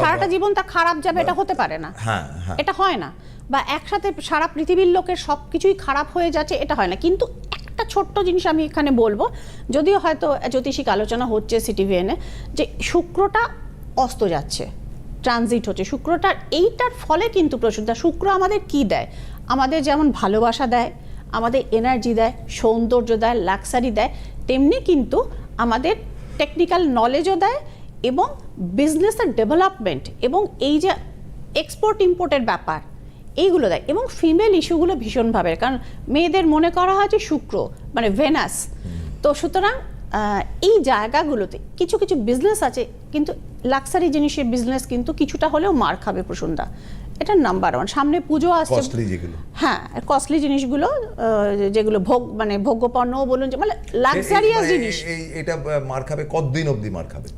সারাটা জীবন তা খারাপ যাবে এটা হতে পারে না। হ্যাঁ হ্যাঁ। এটা হয় না। বা একসাথে সারা পৃথিবীর লোকের সব কিছুই খারাপ হয়ে যাচ্ছে এটা হয় না। কিন্তু একটা ছোট্ট জিনিস আমি এখানে বলব যদিও হয়তো জ্যোতিষিক আলোচনা হচ্ছে সিটিভিএনে যে শুক্রটা অস্ত যাচ্ছে ট্রানজিট হচ্ছে। শুক্রটার এইটার ফলে কিন্তু প্রচুরটা শুক্র আমাদের কি দেয়? আমাদের যেমন ভালোবাসা দেয় আমাদের এনার্জি দেয় সৌন্দর্য দেয় লাক্সারি দেয় তেমনি কিন্তু আমাদের টেকনিক্যাল নলেজও দেয় এবং বিজনেসের ডেভেলপমেন্ট এবং এই যে এক্সপোর্ট ইম্পোর্টের ব্যাপার, এইগুলো দেয়। এবং ফিমেল ইস্যুগুলো ভীষণভাবে। কারণ মেয়েদের মনে করা হয় যে শুক্র মানে ভেনাস তো সুতরাং এই জায়গাগুলোতে কিছু কিছু বিজনেস আছে কিন্তু লাক্সারি জিনিসের বিজনেস কিন্তু কিছুটা হলেও মার খাবে প্রসন্দা এটা নাম্বার ওয়ান সামনে পুজো আসছে। হ্যাঁ কস্টলি জিনিসগুলো যেগুলো ভোগ মানে ভোগ্যপণ্যও বলুন যে মানে লাক্সারিয়াস এই- জিনিস। এটা মার খাবে কতদিন অবধি মার খাবে?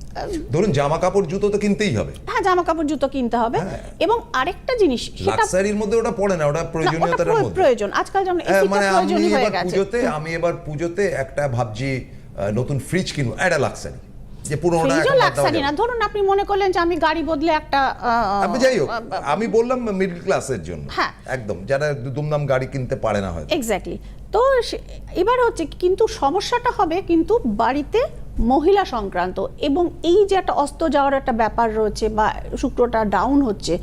ধরুন জামা কাপড় জুতো তো কিনতেই হবে। হ্যাঁ জামা কাপড় জুতো কিনতে হবে। হ্যাঁ। এবং আরেকটা জিনিস লাক্সারির মধ্যে ওটা পড়ে না ওটা প্রয়োজনীয়তার মধ্যে। প্রয়োজন। আজকাল যেমন হ্যাঁ, এসিটা মানে আমি হয়ে এবার গেছে। পুজোতে আমি এবার পুজোতে একটা ভাবছি আহ, নতুন ফ্রিজ কিনবো একটা লাক্সারি যে পুরোনো ফ্রিজও লাক্সারি না। ধরুন আপনি মনে করলেন যে আমি গাড়ি বদলে একটা আপনি যাই হোক আমি বললাম মিডল ক্লাসের জন্য। হ্যাঁ। একদম যারা দুমদাম গাড়ি কিনতে পারে না হয়তো। এক্স্যাক্টলি তো এবার হচ্ছে কিন্তু সমস্যাটা হবে কিন্তু বাড়িতে মহিলা সংক্রান্ত এবং এই যে একটা অস্ত যাওয়ার একটা ব্যাপার রয়েছে বা শুক্রটা ডাউন হচ্ছে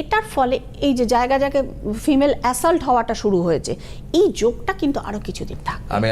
এটার ফলে এই যে জায়গা জায়গায় ফিমেল অ্যাসাল্ট হওয়াটা শুরু হয়েছে এই যোগটা কিন্তু আরও কিছুদিন থাকবে আমি